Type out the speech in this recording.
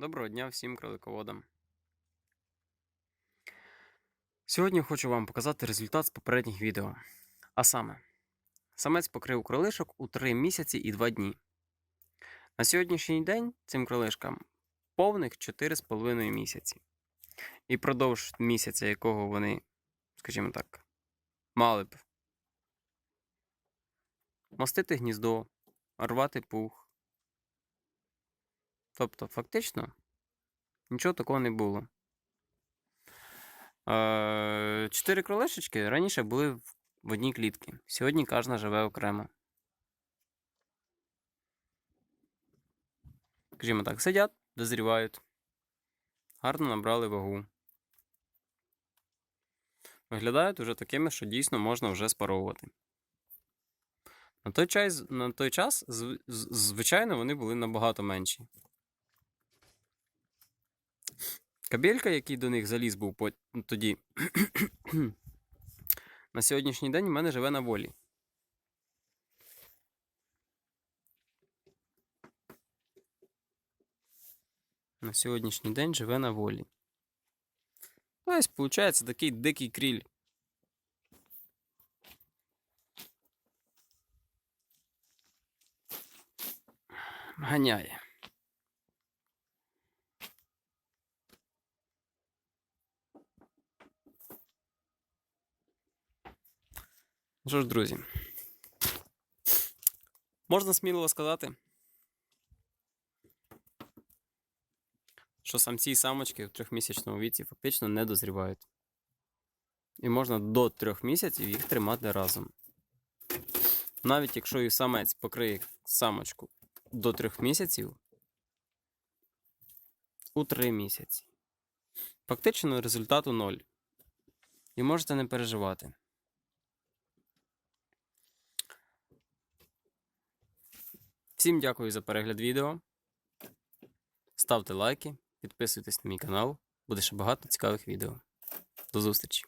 Доброго дня всім кролиководам. Сьогодні хочу вам показати результат з попередніх відео. А саме, самець покрив кролишок у 3 місяці і 2 дні. На сьогоднішній день цим кролишкам повних 4,5 місяці. І продовж місяця, якого вони, скажімо так, мали б мастити гніздо, рвати пух. Тобто, фактично, нічого такого не було. Е, Чотири кролешечки раніше були в- одній клітці. Сьогодні кожна живе окремо. Скажімо так, сидять, дозрівають. Гарно набрали вагу. Виглядають уже такими, що дійсно можна вже спаровувати. На той час, на той час звичайно, вони були набагато менші. Кабелька, який до них заліз був по- тоді, на сьогоднішній день в мене живе на волі. На сьогоднішній день живе на волі. Ось, виходить, такий дикий кріль. Ганяє. Що ж, друзі, можна сміливо сказати, що самці і самочки в трьохмісячному віці фактично не дозрівають. І можна до трьох місяців їх тримати разом. Навіть якщо і самець покриє самочку до трьох місяців у три місяці. Фактично результату ноль. І можете не переживати. Всім дякую за перегляд відео. Ставте лайки, підписуйтесь на мій канал. Буде ще багато цікавих відео. До зустрічі!